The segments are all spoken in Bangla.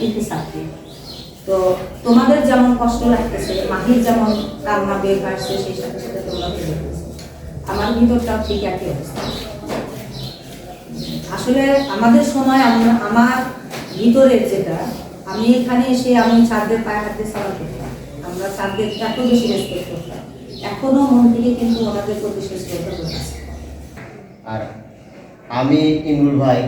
কিন্তু চাকরি তো তোমাদের যেমন কষ্ট লাগতেছে, মাহির যেমন কান্না বের আসছে সেই সাথে সাথে তোমরা আমার ভিতরটাও ঠিক একই অবস্থা। আসলে আমাদের সময় আমরা- আমার ভিতরের যেটা, আমি এখানে এসে আমি ছাদদের পায়ে হাতে সারা করতাম। আমরা ছাদদের এত বেশি রেসপেক্ট করতাম। এখনও মন থেকে কিন্তু ওনাদের প্রতি শেষ করতে আর আমি ইমরুল ভাই,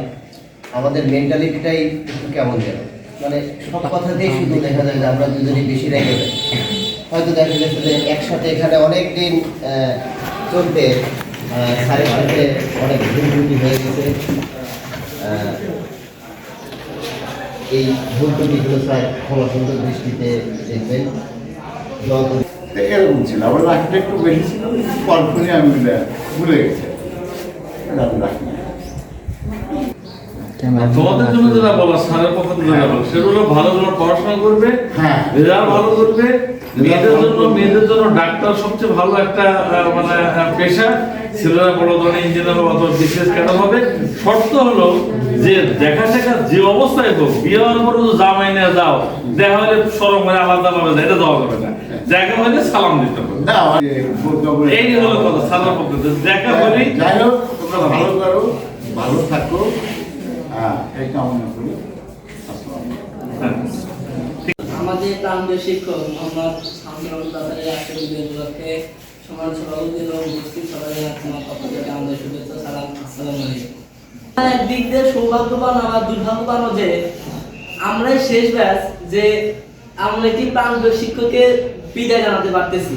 আমাদের মেন্টালিটিটাই একটু কেমন যেন? মানে সব কথাতেই শুধু দেখা যায় যে আমরা দুজনেই বেশি যাই হয়তো দেখা গেছে যে একসাথে এখানে অনেক দিন আহ, চলতে আহ, সাথে অনেক হয়ে গেছে এই ভুল স্যার ক্ষমা সুন্দর দৃষ্টিতে দেখবেন। এরকম ছিল আমার রাখটা একটু বেশি ছিল পরপরই আমি ভুলে- গেছি। তোমাদের জন্য যেটা বলা স্যারের পক্ষ থেকে যেটা বলা সেটা হলো ভালো করে পড়াশোনা করবে হ্যাঁ। ভালো করবে মেয়েদের জন্য মেয়েদের জন্য ডাক্তার সবচেয়ে ভালো একটা মানে পেশা। ছেলেরা বড় ধরনের ইঞ্জিনিয়ার অথবা বিশেষ ক্যাডার হবে? শর্ত হলো যে দেখা শেখা যে অবস্থায় হোক বিয়ে হওয়ার পরে তো জামাই নিয়ে যাও। দেখা হলে সরম করে আলাদা ভাবে যায় এটা দেওয়া যাবে না। দেখা হলে সালাম দিতে হবে। এই হলো কথা সালাম পক্ষ দেখা হলেই যাই হোক তোমরা ভালো করো ভালো থাকো। হ্যাঁ এই হ্যাঁ। আমাদের প্রান্তীয় শিক্ষক মোহাম্মদ সভাপতি ও উপস্থিত সবাই আমার পক্ষ থেকে আমাদের শুভেচ্ছা, সালাম, আসসালামু আলাইকুম একদিক দিয়ে সৌভাগ্যবান যে আমরাই শেষ ব্যাচ যে আমরা একটি প্রান্তীয় শিক্ষকের বিদায় জানাতে পারতেছি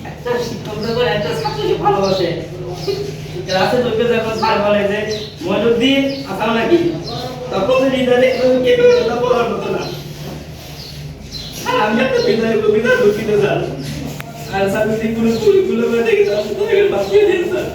একটা শিক্ষক যখন স্যার বলে যে নাকি তখন তো না আমি একটা বিদায় আর স্যার যদি ভুলগুলো করে দেখি তাহলে বাঁচিয়ে দিন স্যার